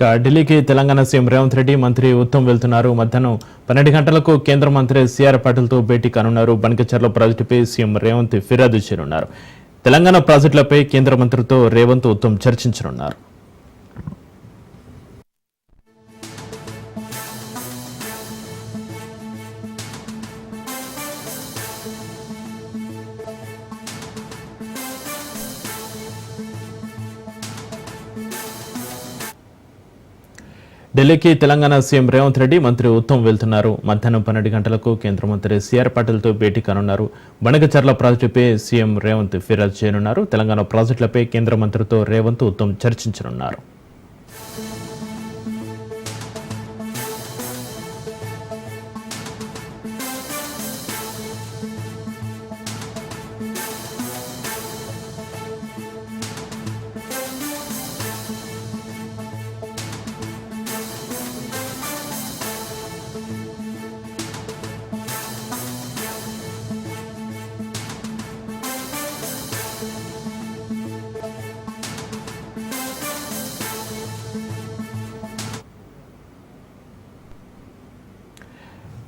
ఇక ఢిల్లీకి తెలంగాణ సీఎం రేవంత్ రెడ్డి మంత్రి ఉత్తమ్ వెళ్తున్నారు. మధ్యాహ్నం పన్నెండు గంటలకు కేంద్ర మంత్రి సిఆర్ పాటిల్తో భేటీ కానున్నారు. బనకచర్ల ప్రాజెక్టుపై సీఎం రేవంత్ ఫిర్యాదు చేయనున్నారు. తెలంగాణ ప్రాజెక్టులపై కేంద్ర మంత్రితో రేవంత్ ఉత్తమ్ చర్చించనున్నారు. ఢిల్లీకి తెలంగాణ సీఎం రేవంత్ రెడ్డి మంత్రి ఉత్తమ్ వెళ్తున్నారు. మధ్యాహ్నం పన్నెండు గంటలకు కేంద్ర మంత్రి సిఆర్ పాటిల్తో భేటీ కానున్నారు. బనకచర్ల ప్రాజెక్టుపై సీఎం రేవంత్ ఫిర్యాదు చేయనున్నారు. తెలంగాణ ప్రాజెక్టులపై కేంద్ర మంత్రితో రేవంత్ ఉత్తమ్ చర్చించనున్నారు.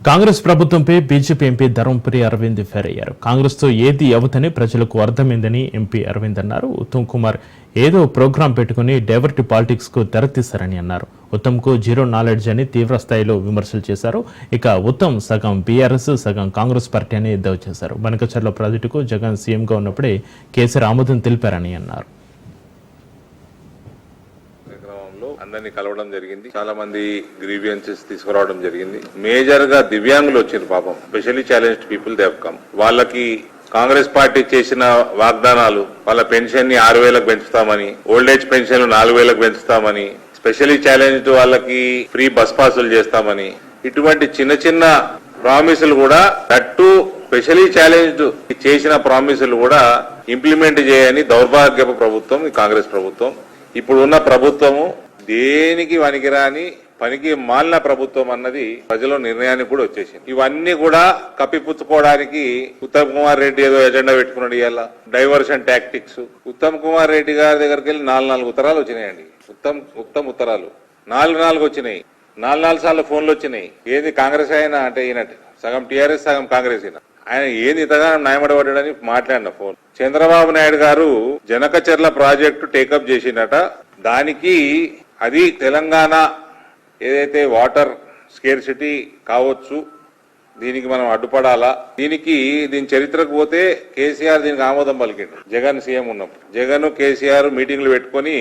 కాంగ్రెస్ ప్రభుత్వంపై బీజేపీ ఎంపీ ధర్మపురి అరవింద్ ఫెరయ్యారు. అయ్యారు కాంగ్రెస్తో ఏది అవతని ప్రజలకు అర్థమైందని ఎంపీ అరవింద్ అన్నారు. ఉత్తమ్ కుమార్ ఏదో ప్రోగ్రాం పెట్టుకుని డైవర్ట్ పాలిటిక్స్కు తెరతీశారని అన్నారు. ఉత్తమ్కు జీరో నాలెడ్జ్ అని తీవ్ర స్థాయిలో విమర్శలు చేశారు. ఇక ఉత్తమ్ సగం బీఆర్ఎస్ సగం కాంగ్రెస్ పార్టీ అని ఎద్దావు చేశారు. బనకచర్ల ప్రాజెక్టుకు జగన్ సీఎంగా ఉన్నప్పుడే కేసీఆర్ ఆమోదం తెలిపారని అన్నారు కార్యక్రమంలో అందరినీ కలవడం జరిగింది. చాలా మంది గ్రీవియన్సెస్ తీసుకురావడం జరిగింది. మేజర్గా దివ్యాంగులు వచ్చారు పాపం. స్పెషల్లీ ఛాలెంజ్డ్ పీపుల్ దేవ్ కమ్ వాళ్ళకి కాంగ్రెస్ పార్టీ చేసిన వాగ్దానాలు వాళ్ళ పెన్షన్ని ఆరు వేలకు పెంచుతామని ఓల్డ్ ఏజ్ పెన్షన్ నాలుగు వేలకు పెంచుతామని స్పెషల్లీ ఛాలెంజ్డ్ వాళ్ళకి ఫ్రీ బస్ పాసులు చేస్తామని ఇటువంటి చిన్న చిన్న ప్రామిసులు కూడా తట్టు స్పెషలీ ఛాలెంజ్డ్ చేసిన ప్రామిసులు కూడా ఇంప్లిమెంట్ చేయని దౌర్భాగ్యపు ప్రభుత్వం కాంగ్రెస్ ప్రభుత్వం. ఇప్పుడు ఉన్న ప్రభుత్వము దేనికి వనికిరాని పనికి మాలిన ప్రభుత్వం అన్నది ప్రజల నిర్ణయానికి కూడా వచ్చేసింది. ఇవన్నీ కూడా కప్పిపుచ్చుకోవడానికి ఉత్తమ్ కుమార్ రెడ్డి ఏదో ఎజెండా పెట్టుకున్నాడు ఇవాళ. డైవర్షన్ టాక్టిక్స్ ఉత్తమ్ కుమార్ రెడ్డి గారి దగ్గరికి వెళ్ళి నాలుగు నాలుగు ఉత్తరాలు వచ్చినాయండి. ఉత్తమ్ ఉత్తమ్ ఉత్తరాలు. నాలుగు నాలుగు వచ్చినాయి. నాలుగు నాలుగు సార్లు ఫోన్లు వచ్చినాయి. ఏది కాంగ్రెస్ అయినా అంటే ఈయనట్టు. సగం టీఆర్ఎస్ సగం కాంగ్రెస్ అయినా. ఆయన ఏది ఇంతగా న్యాయమడబడ్డాడని మాట్లాడిన ఫోన్. చంద్రబాబు నాయుడు గారు జనకచర్ల ప్రాజెక్టు టేకప్ చేసిందట దానికి అది తెలంగాణ ఏదైతే వాటర్ స్కేర్సిటీ కావచ్చు దీనికి మనం అడ్డుపడాలా? దీనికి దీని చరిత్రకు పోతే కేసీఆర్ దీనికి ఆమోదం పలికిండు. జగన్ సీఎం ఉన్నప్పుడు. జగన్ కేసీఆర్ మీటింగ్లు పెట్టుకొని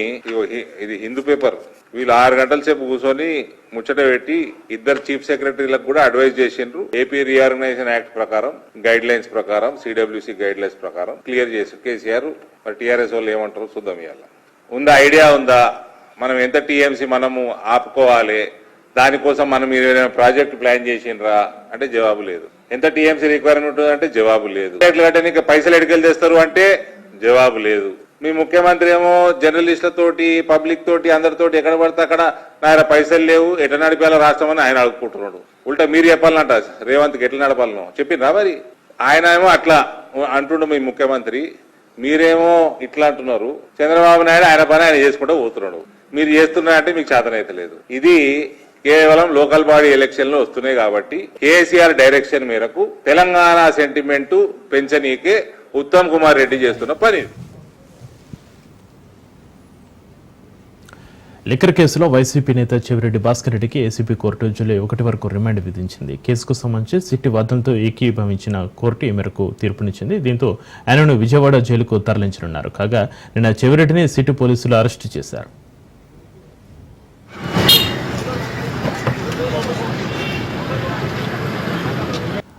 ఇది హిందూ పేపర్. వీళ్ళు ఆరు గంటల సేపు కూర్చొని ముచ్చట పెట్టి ఇద్దరు చీఫ్ సెక్రటరీలకు కూడా అడ్వైజ్ చేసిండ్రు. ఏపీ రీఆర్గనైజేషన్ యాక్ట్ ప్రకారం గైడ్ లైన్స్ ప్రకారం సిడబ్ల్యూసి గైడ్ లైన్స్ ప్రకారం క్లియర్ చేసి కేసీఆర్ మరి టీఆర్ఎస్ వాళ్ళు ఏమంటారు చూద్దాం ఇవాళ ఉందా ఐడియా ఉందా? మనం ఎంత టీఎంసీ మనము ఆపుకోవాలి దానికోసం మనం మీరు ఏదైనా ప్రాజెక్ట్ ప్లాన్ చేసిండ్రా అంటే జవాబు లేదు. ఎంత టీఎంసీ రిక్వైర్మెంట్ అంటే జవాబు లేదు. ప్రాజెక్టులు నీకు పైసలు ఎడికెళ్ళి తెస్తారు అంటే జవాబు లేదు. మీ ముఖ్యమంత్రి ఏమో జర్నలిస్టులతోటి పబ్లిక్ తోటి అందరితోటి ఎక్కడ పడితే అక్కడ నాయన పైసలు లేవు ఎట్లా నడిపేలా రాష్ట్రం అని ఆయన అడుగుకుంటున్నాడు ఉల్టా మీరు చెప్పాలంట రేవంత్కి ఎట్లా నడపాలను. చెప్పిండ్రా మరి? ఆయన ఏమో అట్లా అంటుండు మీ ముఖ్యమంత్రి. మీరేమో ఇట్లా అంటున్నారు. చంద్రబాబు నాయుడు ఆయన పని ఆయన చేసుకుంటూ పోతున్నాడు. మీరు చేస్తున్నారంటే మీకు చేతనైతలేదు ఇది కేవలం లోకల్ బాడీ ఎలక్షన్లు వస్తున్నాయి కాబట్టి కేసీఆర్ డైరెక్షన్ మేరకు తెలంగాణ సెంటిమెంట్ పెంచనీకే ఉత్తమ్ కుమార్ రెడ్డి చేస్తున్న పని. లిక్కర్ కేసులో వైసీపీ నేత చెవిరెడ్డి భాస్కర్ రెడ్డికి ఏసీబీ కోర్టు జూలై ఒకటి వరకు రిమాండ్ విధించింది. కేసుకు సంబంధించి సిట్టి వాదనతో ఏకీభవించిన కోర్టు ఈ మేరకు తీర్పునిచ్చింది. దీంతో ఆయనను విజయవాడ జైలుకు తరలించనున్నారు. కాగా నిన్న చెవిరెడ్డిని సిట్టి పోలీసులు అరెస్టు చేశారు.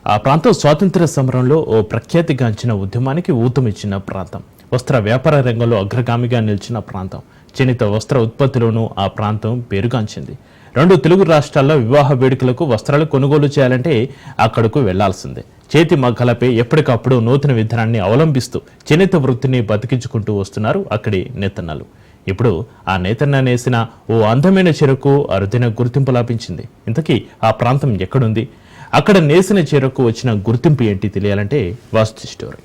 ఆ ప్రాంతం స్వాతంత్ర్య సమరంలో ఓ ప్రఖ్యాతిగాంచిన ఉద్యమానికి ఊతమిచ్చిన ప్రాంతం. వస్త్ర వ్యాపార రంగంలో అగ్రగామిగా నిలిచిన ప్రాంతం. చేనేత వస్త్ర ఉత్పత్తిలోనూ ఆ ప్రాంతం పేరుగాంచింది. రెండు తెలుగు రాష్ట్రాల్లో వివాహ వేడుకలకు వస్త్రాలు కొనుగోలు చేయాలంటే అక్కడకు వెళ్ళాల్సిందే. చేతి మగ్గలపై ఎప్పటికప్పుడు నూతన విధానాన్ని అవలంబిస్తూ చేనేత వృత్తిని బతికించుకుంటూ వస్తున్నారు అక్కడి నేతన్నలు. ఇప్పుడు ఆ నేతన్న నేసిన ఓ అందమైన చెరకు అరుదైన గుర్తింపు లభించింది. ఇంతకీ ఆ ప్రాంతం ఎక్కడుంది? అక్కడ నేసిన చీరకు వచ్చిన గుర్తింపు ఏంటి తెలియాలంటే వాస్తు స్టోరీ.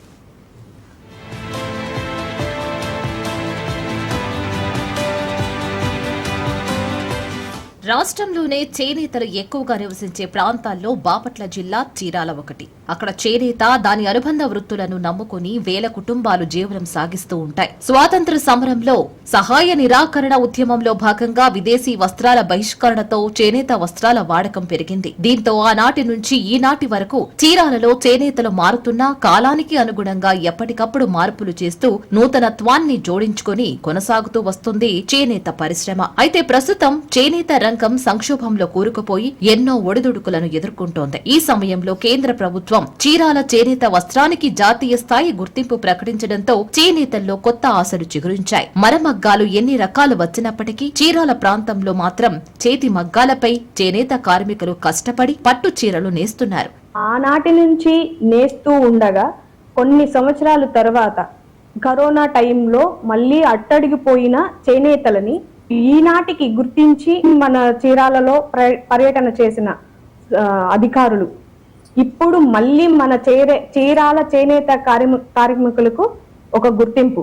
రాష్ట్రంలోనే చేనేతలు ఎక్కువగా నివసించే ప్రాంతాల్లో బాపట్ల జిల్లా చీరాల ఒకటి. అక్కడ చేనేత దాని అనుబంధ వృత్తులను నమ్ముకుని వేల కుటుంబాలు జీవనం సాగిస్తూ ఉంటాయి. స్వాతంత్ర సమరంలో సహాయ నిరాకరణ ఉద్యమంలో భాగంగా విదేశీ వస్త్రాల బహిష్కరణతో చేనేత వస్త్రాల వాడకం పెరిగింది. దీంతో ఆనాటి నుంచి ఈనాటి వరకు చీరాలలో చేనేతలు మారుతున్నా కాలానికి అనుగుణంగా ఎప్పటికప్పుడు మార్పులు చేస్తూ నూతనత్వాన్ని జోడించుకొని కొనసాగుతూ వస్తుంది చేనేత పరిశ్రమ. అయితే ప్రస్తుతం చేనేత రంగం సంక్షోభంలో కూరుకుపోయి ఎన్నో ఒడిదుడుకులను ఎదుర్కొంటోంది. ఈ సమయంలో కేంద్ర ప్రభుత్వం చీరాల చేనేత వస్త్రానికి జాతీయ స్థాయి గుర్తింపు ప్రకటించడంతో చేనేతల్లో కొత్త ఆశలు చిగురించాయి. మరమగ్గాలు ఎన్ని రకాలు వచ్చినప్పటికీ చీరాల ప్రాంతంలో మాత్రం చేతి మగ్గాలపై చేనేత కార్మికులు కష్టపడి పట్టు చీరలు నేస్తున్నారు. ఆనాటి నుంచి నేస్తూ ఉండగా కొన్ని సంవత్సరాల తర్వాత కరోనా టైంలో మళ్ళీ అట్టడిగిపోయిన చేనేతలని ఈనాటికి గుర్తించి మన చీరాలలో పర్యటన చేసిన ఆ, అధికారులు. ఇప్పుడు మళ్ళీ మన చేరే చీరాల చేనేత కార్మి కార్మికులకు ఒక గుర్తింపు.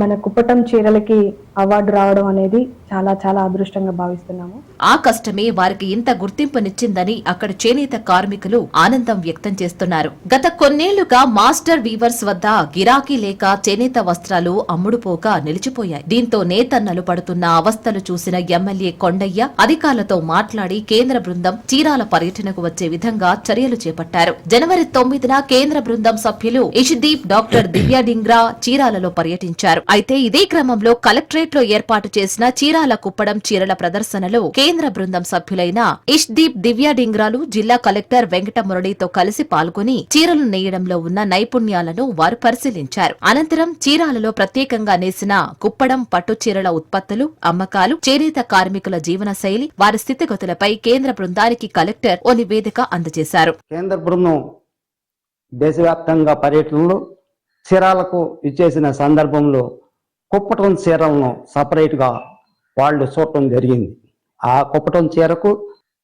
మన కుప్పటం చీరలకి అవార్డు రావడం అనేది చాలా చాలా అదృష్టంగా భావిస్తున్నాము. ఆ కష్టమే వారికి ఇంత గుర్తింపునిచ్చిందని అక్కడ చేనేత కార్మికులు ఆనందం వ్యక్తం చేస్తున్నారు. గత కొన్నేళ్ళుగా మాస్టర్ వీవర్స్ వద్ద గిరాకీ లేక చేనేత వస్త్రాలు అమ్ముడుపోక నిలిచిపోయాయి. దీంతో నేతన్నలు పడుతున్న అవస్థలు చూసిన ఎమ్మెల్యే కొండయ్య అధికారులతో మాట్లాడి కేంద్ర బృందం చీరాల పర్యటనకు వచ్చే విధంగా చర్యలు చేపట్టారు. జనవరి తొమ్మిదిన కేంద్ర బృందం సభ్యులు ఇషదీప్ డాక్టర్ దివ్యాడింగ్రా చీరాలలో పర్యటించారు. అయితే ఇదే క్రమంలో కలెక్టరేట్లో ఏర్పాటు చేసిన చీరాల కుప్పడం చీరల ప్రదర్శనలో కేంద్ర బృందం సభ్యులైన ఇష్దీప్ దివ్య డింగ్రాలు జిల్లా కలెక్టర్ వెంకట మురళితో కలిసి పాల్గొని చీరలు నేయడంలో ఉన్న నైపుణ్యాలను వారు పరిశీలించారు. అనంతరం చీరాలలో ప్రత్యేకంగా నేసిన కుప్పడం పట్టు చీరల ఉత్పత్తులు అమ్మకాలు చేనేత కార్మికుల జీవన శైలి వారి స్థితిగతులపై కేంద్ర బృందానికి కలెక్టర్ ఓ నివేదిక అందజేశారు. కేంద్ర బృందం దేశవ్యాప్తంగా పర్యటనలు చీరాలకు ఇచ్చేసిన సందర్భంలో కుప్పటం చీరలను సపరేట్గా వాళ్ళు చూడటం జరిగింది. ఆ కుప్పటం చీరకు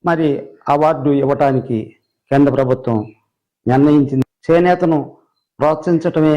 మరి అవార్డు ఇవ్వటానికి కేంద్ర ప్రభుత్వం నిర్ణయించింది. చేనేతను ప్రోత్సహించటమే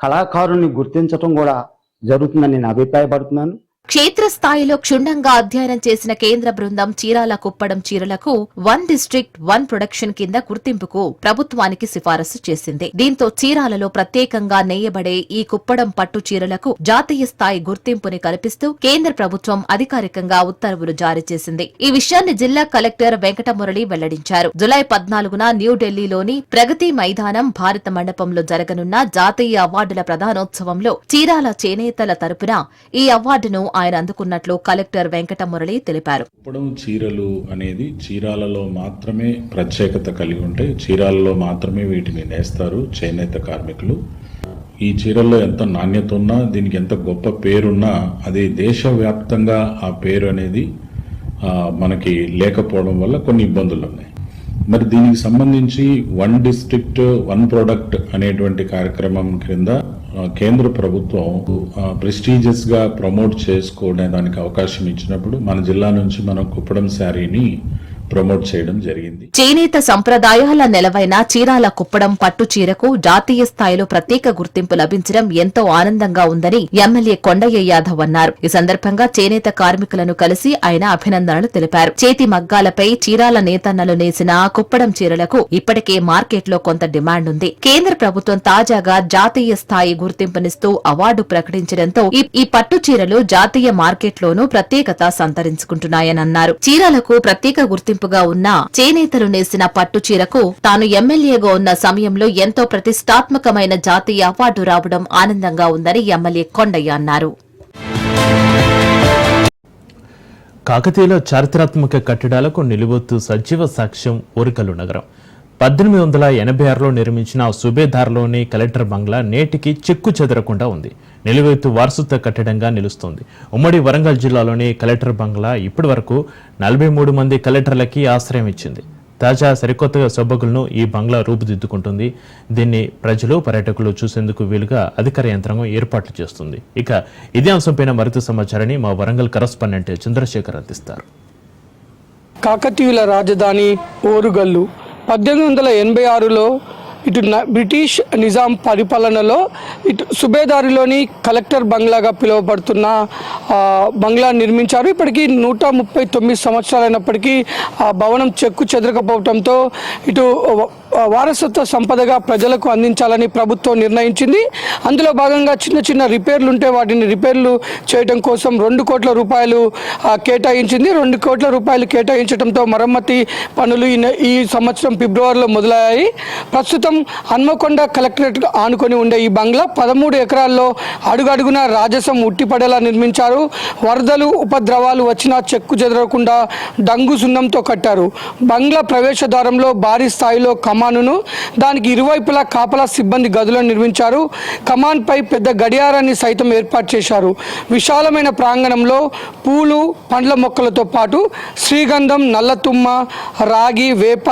కళాకారుని గుర్తించటం కూడా జరుగుతుందని నేను అభిప్రాయపడుతున్నాను. క్షేత్రస్థాయిలో క్షుణ్ణంగా అధ్యయనం చేసిన కేంద్ర బృందం చీరాల కుప్పడం చీరలకు వన్ డిస్ట్రిక్ట్ వన్ ప్రొడక్షన్ కింద గుర్తింపుకు ప్రభుత్వానికి సిఫారసు చేసింది. దీంతో చీరాలలో ప్రత్యేకంగా నేయబడే ఈ కుప్పడం పట్టు చీరలకు జాతీయ స్థాయి గుర్తింపుని కల్పిస్తూ కేంద్ర ప్రభుత్వం అధికారికంగా ఉత్తర్వులు జారీ చేసింది. ఈ విషయాన్ని జిల్లా కలెక్టర్ వెంకటమురళి వెల్లడించారు. జులై పద్నాలుగున న్యూఢిల్లీలోని ప్రగతి మైదానం భారత మండపంలో జరగనున్న జాతీయ అవార్డుల ప్రధానోత్సవంలో చీరాల చేనేతల తరపున ఈ అవార్డును ఆయన అందుకున్నట్లు కలెక్టర్ వెంకటమురళి తెలిపారు. కుప్పడం చీరలు అనేది చీరాలలో మాత్రమే ప్రత్యేకత కలిగి ఉంటాయి చీరాలలో మాత్రమే వీటిని నేస్తారు చేనేత కార్మికులు. ఈ చీరల్లో ఎంత నాణ్యత ఉన్నా దీనికి ఎంత గొప్ప పేరున్నా అది దేశవ్యాప్తంగా ఆ పేరు అనేది మనకి లేకపోవడం వల్ల కొన్ని ఇబ్బందులు ఉన్నాయి. మరి దీనికి సంబంధించి వన్ డిస్ట్రిక్ట్ వన్ ప్రోడక్ట్ అనేటువంటి కార్యక్రమం క్రింద కేంద్ర ప్రభుత్వం ప్రెస్టీజియస్గా ప్రమోట్ చేసుకోవడానికి అవకాశం ఇచ్చినప్పుడు మన జిల్లా నుంచి మనం కుప్పడం శారీని ప్రమోట్ చేయడం జరిగింది. చేనేత సంప్రదాయాల నెలవైన చీరాల కుప్పడం పట్టు చీరకు జాతీయ స్థాయిలో ప్రత్యేక గుర్తింపు లభించడం ఎంతో ఆనందంగా ఉందని ఎమ్మెల్యే కొండయ్య యాదవ్ అన్నారు. ఈ సందర్భంగా చేనేత కార్మికులను కలిసి ఆయన అభినందనలు తెలిపారు. చేతి మగ్గాలపై చీరాల నేతన్నలు నేసిన కుప్పడం చీరలకు ఇప్పటికే మార్కెట్లో కొంత డిమాండ్ ఉంది. కేంద్ర ప్రభుత్వం తాజాగా జాతీయ స్థాయి గుర్తింపునిస్తూ అవార్డు ప్రకటించడంతో ఈ- పట్టు చీరలు జాతీయ మార్కెట్లోనూ ప్రత్యేకత సంతరించుకుంటున్నాయని అన్నారు. చీరలకు ప్రత్యేక గుర్తింపు గుర్తింపుగా ఉన్న చేనేతలు నేసిన పట్టు చీరకు తాను ఎమ్మెల్యేగా ఉన్న సమయంలో ఎంతో ప్రతిష్టాత్మకమైన జాతీయ అవార్డు రావడం ఆనందంగా ఉందని ఎమ్మెల్యే కొండయ్య అన్నారు. కాకతీయలో చారిత్రాత్మక కట్టడాలకు నిలువొత్తు సజీవ సాక్ష్యం ఓరికల్లు నగరం. పద్దెనిమిది వందల ఎనభై ఆరులో నిర్మించిన సుబేదార్లోని కలెక్టర్ బంగ్లా నేటికి చెక్కు చెదరకుండా ఉంది. నిలువెత్తు వారసత్వ కట్టడంగా నిలుస్తుంది. ఉమ్మడి వరంగల్ జిల్లాలోని కలెక్టర్ బంగ్లా ఇప్పటి వరకు నలభై మూడు మంది కలెక్టర్లకి ఆశ్రయం ఇచ్చింది. తాజా సరికొత్త సొబ్బగులను ఈ బంగ్లా రూపుదిద్దుకుంటుంది. దీన్ని ప్రజలు పర్యాటకులు చూసేందుకు వీలుగా అధికార యంత్రాంగం ఏర్పాట్లు చేస్తుంది. ఇక ఇదే అంశంపైన మరింత సమాచారాన్ని మా వరంగల్ కరస్పాండెంట్ చంద్రశేఖర్ అందిస్తారు. కాకతీయుల రాజధాని ఓరుగల్లు పద్దెనిమిది వందల ఎనభై ఆరులో ఇటు బ్రిటిష్ నిజాం పరిపాలనలో ఇటు సుబేదారిలోని కలెక్టర్ బంగ్లాగా పిలువబడుతున్న బంగ్లా నిర్మించారు. ఇప్పటికీ నూట ముప్పై తొమ్మిది సంవత్సరాలైనప్పటికీ ఆ భవనం చెక్కు చెదరకపోవడంతో ఇటు వారసత్వ సంపదగా ప్రజలకు అందించాలని ప్రభుత్వం నిర్ణయించింది. అందులో భాగంగా చిన్న చిన్న రిపేర్లు ఉంటే వాటిని రిపేర్లు చేయడం కోసం రెండు కోట్ల రూపాయలు కేటాయించింది. రెండు కోట్ల రూపాయలు కేటాయించడంతో మరమ్మతి పనులు ఈ ఈ సంవత్సరం ఫిబ్రవరిలో మొదలయ్యాయి. ప్రస్తుతం హన్మకొండ కలెక్టరేట్ ఆనుకొని ఉండే ఈ బంగ్లా పదమూడు ఎకరాల్లో అడుగడుగున రాజసం ఉట్టిపడేలా నిర్మించారు. వరదలు ఉపద్రవాలు వచ్చినా చెక్కు చెదరకుండా డంగు సున్నంతో కట్టారు. బంగ్లా ప్రవేశ ద్వారంలో భారీ స్థాయిలో కమానును దానికి ఇరువైపులా కాపలా సిబ్బంది గదులను నిర్మించారు. కమాన్ పై పెద్ద గడియారాన్ని సైతం ఏర్పాటు చేశారు. విశాలమైన ప్రాంగణంలో పూలు పండ్ల మొక్కలతో పాటు శ్రీగంధం నల్లతుమ్మ రాగి వేప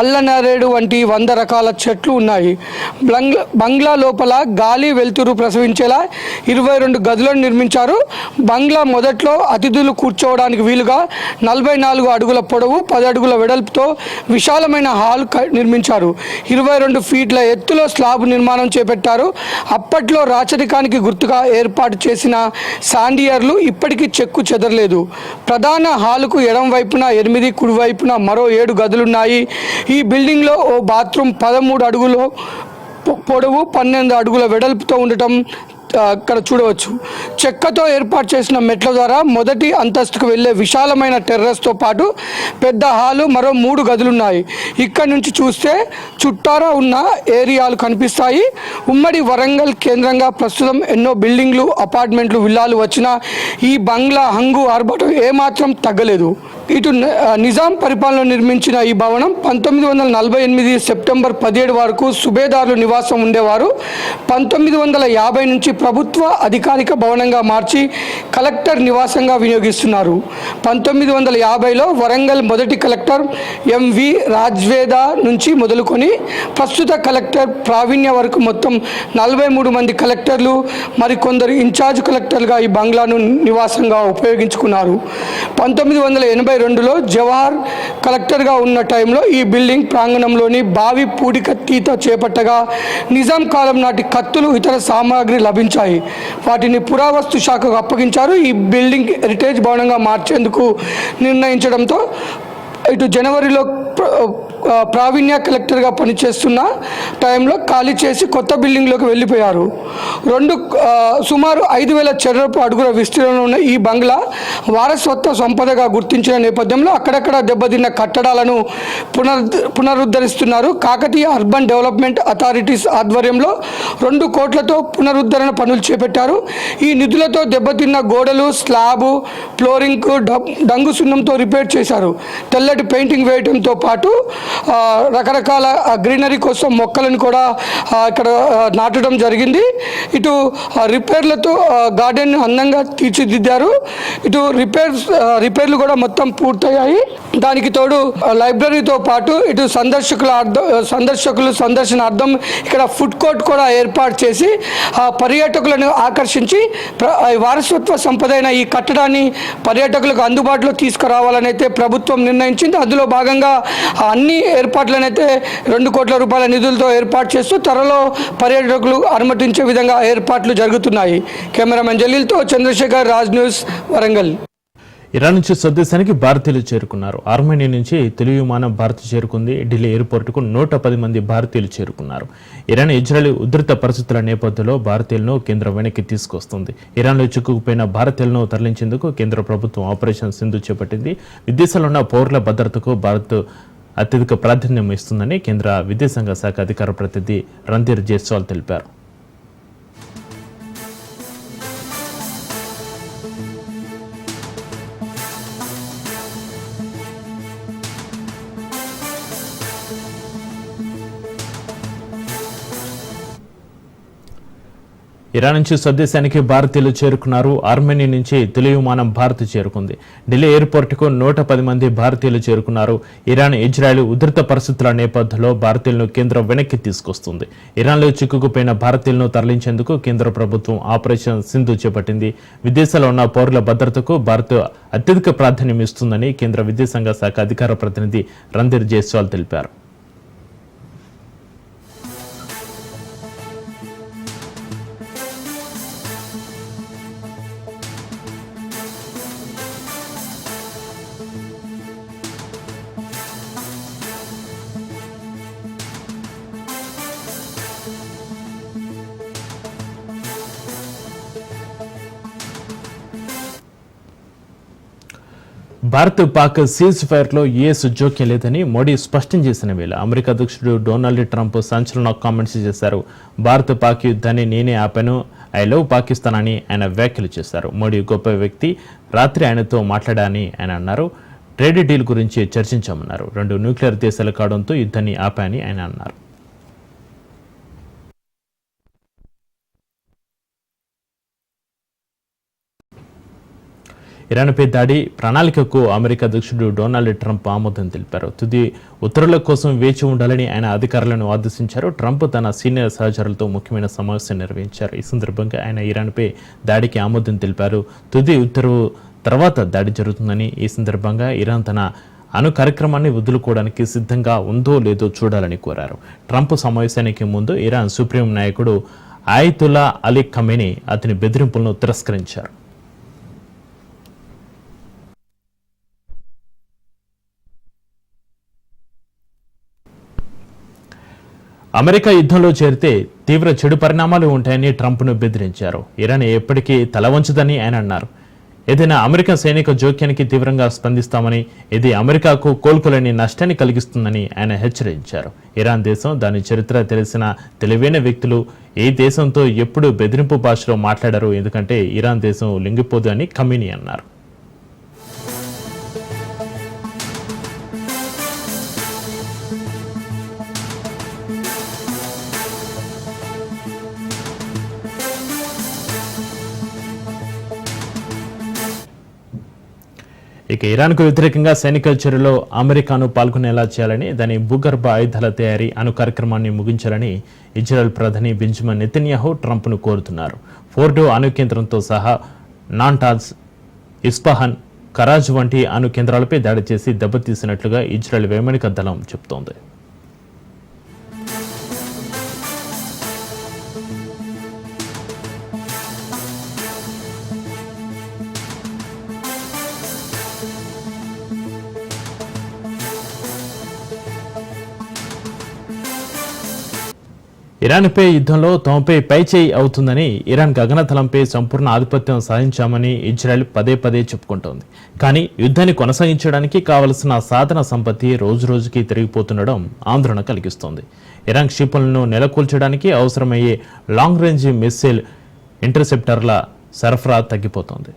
అల్లనరేడు వంటి వంద రకాల చెట్లు ఉన్నాయి. బంగ్లా బంగ్లా లోపల గాలి వెలుతురు ప్రసవించేలా ఇరవై రెండు గదులను నిర్మించారు. బంగ్లా మొదట్లో అతిథులు కూర్చోవడానికి వీలుగా నలభై నాలుగు అడుగుల పొడవు పది అడుగుల వెడల్పుతో విశాలమైన హాల్ నిర్మించారు. ఇరవై రెండు ఫీట్ల ఎత్తులో స్లాబ్ నిర్మాణం చేపట్టారు. అప్పట్లో రాచరికానికి గుర్తుగా ఏర్పాటు చేసిన సాండియర్లు ఇప్పటికీ చెక్కు చెదరలేదు. ప్రధాన హాలుకు ఎడం వైపున ఎనిమిది కుడివైపున మరో ఏడు గదులున్నాయి. ఈ బిల్డింగ్లో ఓ బాత్రూమ్ పదమూడు అడుగులు పొడవు పన్నెండు అడుగుల వెడల్పుతో ఉండటం అక్కడ చూడవచ్చు. చెక్కతో ఏర్పాటు చేసిన మెట్ల ద్వారా మొదటి అంతస్తుకు వెళ్ళే విశాలమైన టెర్రస్తో పాటు పెద్ద హాలు మరో మూడు గదులున్నాయి. ఇక్కడ నుంచి చూస్తే చుట్టారా ఉన్న ఏరియాలు కనిపిస్తాయి. ఉమ్మడి వరంగల్ కేంద్రంగా ప్రస్తుతం ఎన్నో బిల్డింగ్లు అపార్ట్మెంట్లు విల్లాలు వచ్చినా ఈ బంగ్లా హంగు ఆర్భటం ఏమాత్రం తగ్గలేదు. ఇటు నిజాం పరిపాలన నిర్మించిన ఈ భవనం పంతొమ్మిది వందల నలభై ఎనిమిది సెప్టెంబర్ పదిహేడు వరకు సుబేదారులు నివాసం ఉండేవారు. పంతొమ్మిది వందల యాభై నుంచి ప్రభుత్వ అధికారిక భవనంగా మార్చి కలెక్టర్ నివాసంగా వినియోగిస్తున్నారు. పంతొమ్మిది వందల యాభైలో వరంగల్ మొదటి కలెక్టర్ ఎంవి రాజ్వేద నుంచి మొదలుకొని ప్రస్తుత కలెక్టర్ ప్రావీణ్య వరకు మొత్తం నలభై మూడు మంది కలెక్టర్లు మరికొందరు ఇన్ఛార్జ్ కలెక్టర్గా ఈ బంగ్లాను నివాసంగా ఉపయోగించుకున్నారు. పంతొమ్మిది వందల ఎనభై రెండులో జవహర్ కలెక్టర్గా ఉన్న టైంలో ఈ బిల్డింగ్ ప్రాంగణంలోని బావి పూడిక తీత చేపట్టగా నిజాం కాలం నాటి కత్తులు ఇతర సామాగ్రి లభించాయి వాటిని పురావస్తు శాఖకు అప్పగించారు. ఈ బిల్డింగ్ హెరిటేజ్ భవనంగా మార్చేందుకు నిర్ణయించడంతో ఇటు జనవరిలో ప్రావీణ్య కలెక్టర్గా పనిచేస్తున్న టైంలో ఖాళీ చేసి కొత్త బిల్డింగ్లోకి వెళ్ళిపోయారు. రెండు సుమారు ఐదు వేల చదరపు అడుగుల విస్తీర్ణంలో ఉన్న ఈ బంగ్లా వారసత్వ సంపదగా గుర్తించిన నేపథ్యంలో అక్కడక్కడ దెబ్బతిన్న కట్టడాలను పునర్ పునరుద్ధరిస్తున్నారు. కాకతీయ అర్బన్ డెవలప్మెంట్ అథారిటీస్ ఆధ్వర్యంలో రెండు కోట్లతో పునరుద్ధరణ పనులు చేపట్టారు. ఈ నిధులతో దెబ్బతిన్న గోడలు స్లాబు ఫ్లోరింగ్ డంగు సున్నంతో రిపేర్ చేశారు. తెల్లటి పెయింటింగ్ వేయడంతో పాటు రకరకాల గ్రీనరీ కోసం మొక్కలను కూడా ఇక్కడ నాటడం జరిగింది. ఇటు రిపేర్లతో గార్డెన్ అందంగా తీర్చిదిద్దారు. ఇటు రిపేర్స్ రిపేర్లు కూడా మొత్తం పూర్తయ్యాయి. దానికి తోడు లైబ్రరీతో పాటు ఇటు సందర్శకుల అర్థం సందర్శకులు సందర్శనార్థం ఇక్కడ ఫుడ్ కోర్ట్ కూడా ఏర్పాటు చేసి ఆ పర్యాటకులను ఆకర్షించి వారసత్వ సంపద అయిన ఈ కట్టడాన్ని పర్యాటకులకు అందుబాటులో తీసుకురావాలని అయితే ప్రభుత్వం నిర్ణయించింది. అందులో భాగంగా అన్ని ఏర్పాట్లనైతే అయితే రెండు కోట్ల రూపాయల నిధులతో ఏర్పాటు చేస్తూ త్వరలో పర్యాటకులు అనుమతించే విధంగా ఏర్పాట్లు జరుగుతున్నాయి. కెమెరామెన్ జలీల్తో చంద్రశేఖర్ రాజ్ న్యూస్ వరంగల్. ఇరాన్ నుంచి స్వదేశానికి భారతీయులు చేరుకున్నారు. ఆర్మేనియా నుంచి తొలి విమానం భారత్ చేరుకుంది. ఢిల్లీ ఎయిర్పోర్టుకు నూట పది మంది భారతీయులు చేరుకున్నారు. ఇరాన్ ఇజ్రాయెల్ ఉధృత పరిస్థితుల నేపథ్యంలో భారతీయులను కేంద్రం వెనక్కి తీసుకొస్తుంది. ఇరాన్లో చిక్కుకుపోయిన భారతీయులను తరలించేందుకు కేంద్ర ప్రభుత్వం ఆపరేషన్ సింధు చేపట్టింది. విదేశాల్లో ఉన్న పౌరుల భద్రతకు భారత్ అత్యధిక ప్రాధాన్యం ఇస్తుందని కేంద్ర విదేశాంగ శాఖ అధికార ప్రతినిధి రంధీర్ జైస్వాల్ తెలిపారు. ఇరాన్ నుంచి స్వదేశానికి భారతీయులు చేరుకున్నారు. ఆర్మేనియా నుంచి తొలి విమానం భారత్ చేరుకుంది. ఢిల్లీ ఎయిర్పోర్టుకు నూట పది మంది భారతీయులు చేరుకున్నారు. ఇరాన్ ఇజ్రాయెల్ ఉధృత పరిస్థితుల నేపథ్యంలో భారతీయులను కేంద్రం వెనక్కి తీసుకొస్తుంది. ఇరాన్లో చిక్కుకుపోయిన భారతీయులను తరలించేందుకు కేంద్ర ప్రభుత్వం ఆపరేషన్ సింధు చేపట్టింది. విదేశాల్లో ఉన్న పౌరుల భద్రతకు భారత్ అత్యధిక ప్రాధాన్యం ఇస్తుందని కేంద్ర విదేశాంగ శాఖ అధికార ప్రతినిధి రణ్ధీర్ జైస్వాల్ తెలిపారు. భారత్ పాక్ సీజ్ ఫైర్లో యుఎస్ జోక్యం లేదని మోడీ స్పష్టం చేసిన వేళ అమెరికా అధ్యక్షుడు డొనాల్డ్ ట్రంప్ సంచలన కామెంట్స్ చేశారు. భారత్ పాక్ యుద్ధాన్ని నేనే ఆపాను. ఐ లవ్ పాకిస్తాన్ అని ఆయన వ్యాఖ్యలు చేశారు. మోడీ గొప్ప వ్యక్తి. రాత్రి ఆయనతో మాట్లాడాని ఆయన అన్నారు. ట్రేడ్ డీల్ గురించి చర్చించామన్నారు. రెండు న్యూక్లియర్ దేశాలు కావడంతో యుద్ధాన్ని ఆపాని ఆయన అన్నారు. ఇరాన్పై దాడి ప్రణాళికకు అమెరికా అధ్యక్షుడు డొనాల్డ్ ట్రంప్ ఆమోదం తెలిపారు. తుది ఉత్తర్వుల కోసం వేచి ఉండాలని ఆయన అధికారులను ఆదేశించారు. ట్రంప్ తన సీనియర్ సహచరులతో ముఖ్యమైన సమావేశం నిర్వహించారు. ఈ సందర్భంగా ఆయన ఇరాన్పై దాడికి ఆమోదం తెలిపారు. తుది ఉత్తర్వు తర్వాత దాడి జరుగుతుందని ఈ సందర్భంగా ఇరాన్ తన అను కార్యక్రమాన్ని వదులుకోవడానికి సిద్ధంగా ఉందో లేదో చూడాలని కోరారు. ట్రంప్ సమావేశానికి ముందు ఇరాన్ సుప్రీం నాయకుడు ఆయతుల్లా అలీ ఖమేని అతని బెదిరింపులను తిరస్కరించారు. అమెరికా యుద్ధంలో చేరితే తీవ్ర చెడు పరిణామాలు ఉంటాయని ట్రంప్ను బెదిరించారు. ఇరాన్ ఎప్పటికీ తల వంచదని ఆయన అన్నారు. ఏదైనా అమెరికా సైనిక జోక్యానికి తీవ్రంగా స్పందిస్తామని ఇది అమెరికాకు కోలుకోలేని నష్టాన్ని కలిగిస్తుందని ఆయన హెచ్చరించారు. ఇరాన్ దేశం దాని చరిత్ర తెలిసిన తెలివైన వ్యక్తులు ఏ దేశంతో ఎప్పుడు బెదిరింపు భాషలో మాట్లాడారు ఎందుకంటే ఇరాన్ దేశం లొంగిపోదు అని కమ్యూని అన్నారు. ఇక ఇరాన్కు వ్యతిరేకంగా సైనిక చర్యలో అమెరికాను పాల్గొనేలా చేయాలని దాని భూగర్భ ఆయుధాల తయారీ అను కార్యక్రమాన్ని ముగించాలని ఇజ్రాయెల్ ప్రధాని బెంజమిన్ నెతన్యాహు ట్రంప్ను కోరుతున్నారు. ఫోర్డో అణు కేంద్రంతో సహా నాంటాజ్ ఇస్పాహాన్ కరాజ్ వంటి అణు కేంద్రాలపై దాడి చేసి దెబ్బతీసినట్లుగా ఇజ్రాయెల్ వైమానిక దళం చెబుతోంది. ఇరాన్పై యుద్ధంలో తమపై పైచేయి అవుతుందని ఇరాన్ గగనతలంపై సంపూర్ణ ఆధిపత్యం సాధించామని ఇజ్రాయెల్ పదే పదే చెప్పుకుంటోంది. కానీ యుద్ధాన్ని కొనసాగించడానికి కావలసిన సాధన సంపత్తి రోజురోజుకి తిరిగిపోతుండడం ఆందోళన కలిగిస్తోంది. ఇరాన్ క్షిపణులను నెలకొల్చడానికి అవసరమయ్యే లాంగ్ రేంజ్ మిస్సైల్ ఇంటర్సెప్టర్ల సరఫరా తగ్గిపోతోంది.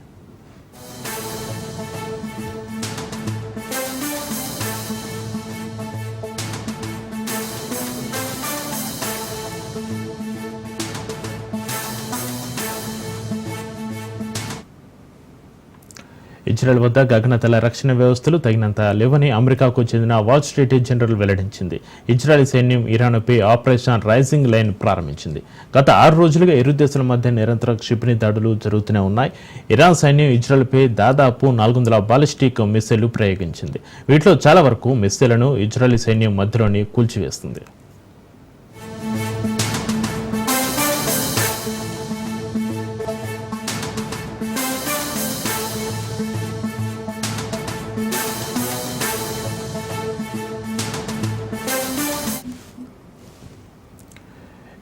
ఇజ్రాయెల్ వద్ద గగనతల రక్షణ వ్యవస్థలు తగినంత లేవని అమెరికాకు చెందిన వాల్ స్ట్రీట్ జనరల్ వెల్లడించింది. ఇజ్రాయెల్ సైన్యం ఇరాన్పై ఆపరేషన్ రైజింగ్ లైన్ ప్రారంభించింది. గత ఆరు రోజులుగా ఇరు దేశాల మధ్య నిరంతర క్షిపణి దాడులు జరుగుతూనే ఉన్నాయి. ఇరాన్ సైన్యం ఇజ్రాయెల్పై దాదాపు నాలుగు వందల బాలిస్టిక్ మిస్సైళ్ళు ప్రయోగించింది. వీటిలో చాలా వరకు మిస్సైలను ఇజ్రాయెల్ సైన్యం మధ్యలోనే కూల్చివేస్తుంది.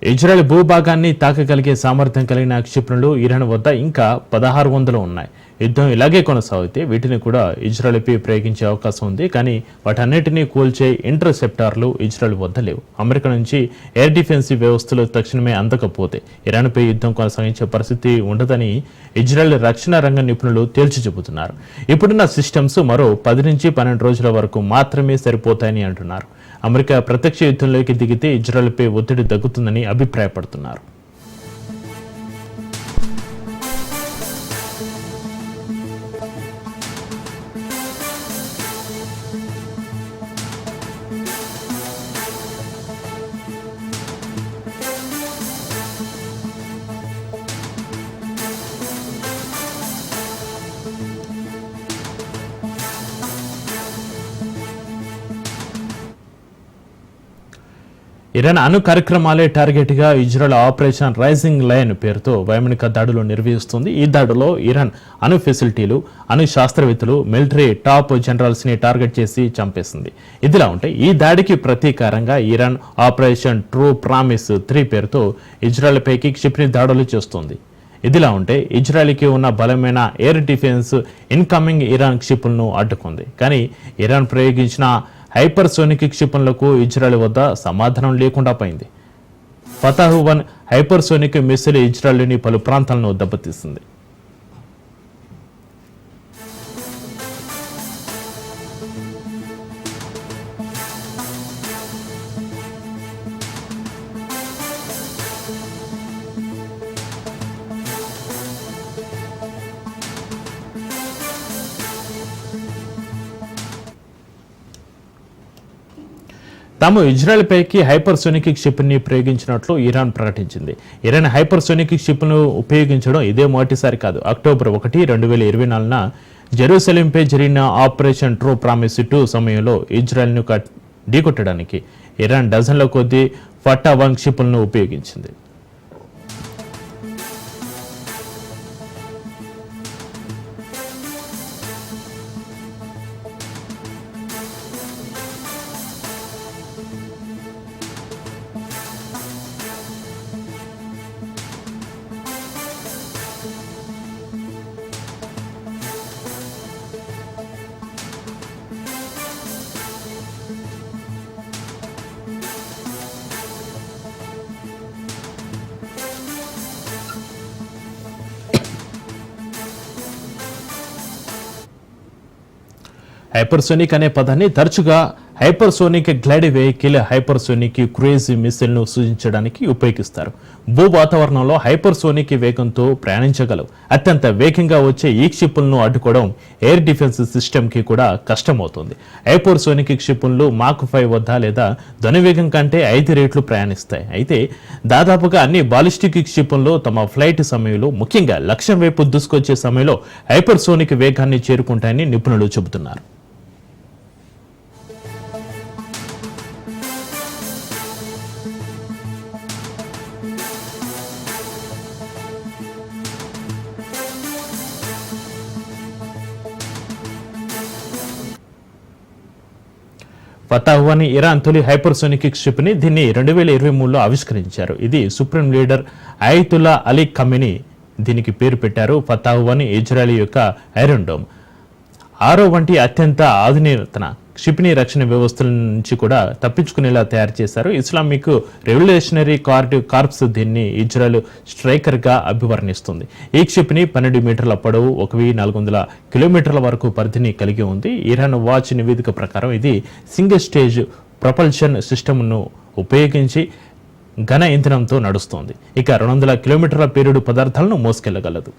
ఇజ్రాయెల్ భూభాగాన్ని తాకగలిగే సామర్థ్యం కలిగిన క్షిపణులు ఇరాన్ వద్ద ఇంకా పదహారు వందలు ఉన్నాయి. యుద్ధం ఇలాగే కొనసాగితే వీటిని కూడా ఇజ్రాయెల్పై ప్రయోగించే అవకాశం ఉంది. కానీ వాటన్నిటినీ కూల్చే ఇంటర్సెప్టార్లు ఇజ్రాయెల్ వద్ద లేవు. అమెరికా నుంచి ఎయిర్ డిఫెన్సివ్ వ్యవస్థలు తక్షణమే అందకపోతే ఇరాన్పై యుద్ధం కొనసాగించే పరిస్థితి ఉండదని ఇజ్రాయెల్ రక్షణ రంగ నిపుణులు తేల్చి చెబుతున్నారు. ఇప్పుడున్న సిస్టమ్స్ మరో పది నుంచి పన్నెండు రోజుల వరకు మాత్రమే సరిపోతాయని అంటున్నారు. అమెరికా ప్రత్యక్ష యుద్ధంలోకి దిగితే ఇజ్రాయెల్పై ఒత్తిడి తగ్గుతుందని అభిప్రాయపడుతున్నారు. ఇరాన్ అణు కార్యక్రమాలే టార్గెట్గా ఇజ్రాయెల్ ఆపరేషన్ రైజింగ్ లైన్ పేరుతో వైమానిక దాడులు నిర్వహిస్తుంది. ఈ దాడిలో ఇరాన్ అణు ఫెసిలిటీలు అణు శాస్త్రవేత్తలు మిలిటరీ టాప్ జనరల్స్ని టార్గెట్ చేసి చంపేసింది. ఇదిలా ఉంటే ఈ దాడికి ప్రతీకారంగా Iran operation true promise three పేరుతో ఇజ్రాయెల్పైకి క్షిపణి దాడులు చేస్తుంది. ఇదిలా ఉంటే ఇజ్రాయెల్కి ఉన్న బలమైన ఎయిర్ డిఫెన్స్ ఇన్కమింగ్ ఇరాన్ క్షిపులను అడ్డుకుంది. కానీ ఇరాన్ ప్రయోగించిన హైపర్సోనిక్ క్షిపణులకు ఇజ్రాయెల్ వద్ద సమాధానం లేకుండా పోయింది. ఫతాహు వన్ హైపర్సోనిక్ మిస్సిల్ ఇజ్రాయెల్లోని పలు ప్రాంతాలను దెబ్బతీసింది. తాము ఇజ్రాయెల్పైకి హైపర్సోనిక్ క్షిపణిని ప్రయోగించినట్లు ఇరాన్ ప్రకటించింది. ఇరాన్ హైపర్సోనిక్ క్షిపణిను ఉపయోగించడం ఇదే మొదటిసారి కాదు. అక్టోబర్ ఒకటి రెండు వేల ఇరవై నాలుగున జెరూసలేంపై జరిగిన ఆపరేషన్ ట్రూ ప్రామిస్ టూ సమయంలో ఇజ్రాయెల్ను కట్- ఢీకొట్టడానికి ఇరాన్ డజన్ల కొద్దీ ఫట్టా వన్ క్షిపణులను ఉపయోగించింది. హైపర్సోనిక్ అనే పదాన్ని తరచుగా hypersonic glide vehicle hypersonic cruise మిస్సిల్ను సూచించడానికి ఉపయోగిస్తారు. భూ వాతావరణంలో హైపర్సోనిక్ వేగంతో ప్రయాణించగలవు. అత్యంత వేగంగా వచ్చే ఈ క్షిపులను అడ్డుకోవడం ఎయిర్ డిఫెన్స్ సిస్టమ్కి కూడా కష్టమవుతుంది. హైపర్సోనిక్ క్షిపులు మాక్ ఫైవ్ వద్ద లేదా ధ్వనివేగం కంటే ఐదు రేట్లు ప్రయాణిస్తాయి. అయితే దాదాపుగా అన్ని బాలిస్టిక్ క్షిపులు తమ ఫ్లైట్ సమయంలో ముఖ్యంగా లక్ష్యం వైపు దూసుకొచ్చే సమయంలో హైపర్సోనిక్ వేగాన్ని చేరుకుంటాయని నిపుణులు చెబుతున్నారు. ఫతాహ్వాని అని ఇరాన్ తొలి హైపర్సోనిక్ క్షిప్ని దీన్ని రెండు వేల ఇరవై మూడులో ఆవిష్కరించారు. ఇది supreme leader Ayatollah Ali Khamenei దీనికి పేరు పెట్టారు. ఫతాహ్ అని ఇజ్రాయెల్ యొక్క ఐరన్ డోమ్. ఆరో వంటి అత్యంత ఆధునికతన క్షిపణి రక్షణ వ్యవస్థల నుంచి కూడా తప్పించుకునేలా తయారు చేశారు. ఇస్లామిక్ రెవల్యూషనరీ కార్డ్ కార్ప్స్ దీన్ని ఇజ్రాయెల్ స్ట్రైకర్గా అభివర్ణిస్తుంది. ఈ క్షిపణి పన్నెండు మీటర్ల పొడవు ఒక వెయ్యి నాలుగు వందల కిలోమీటర్ల వరకు పరిధిని కలిగి ఉంది. ఇరాన్ వాచ్ నివేదిక ప్రకారం ఇది సింగిల్ స్టేజ్ ప్రపల్షన్ సిస్టమ్ను ఉపయోగించి ఘన ఇంధనంతో నడుస్తోంది. ఇక రెండు వందల కిలోమీటర్ల పేరుడు పదార్థాలను మోసుకెళ్ళగలదు.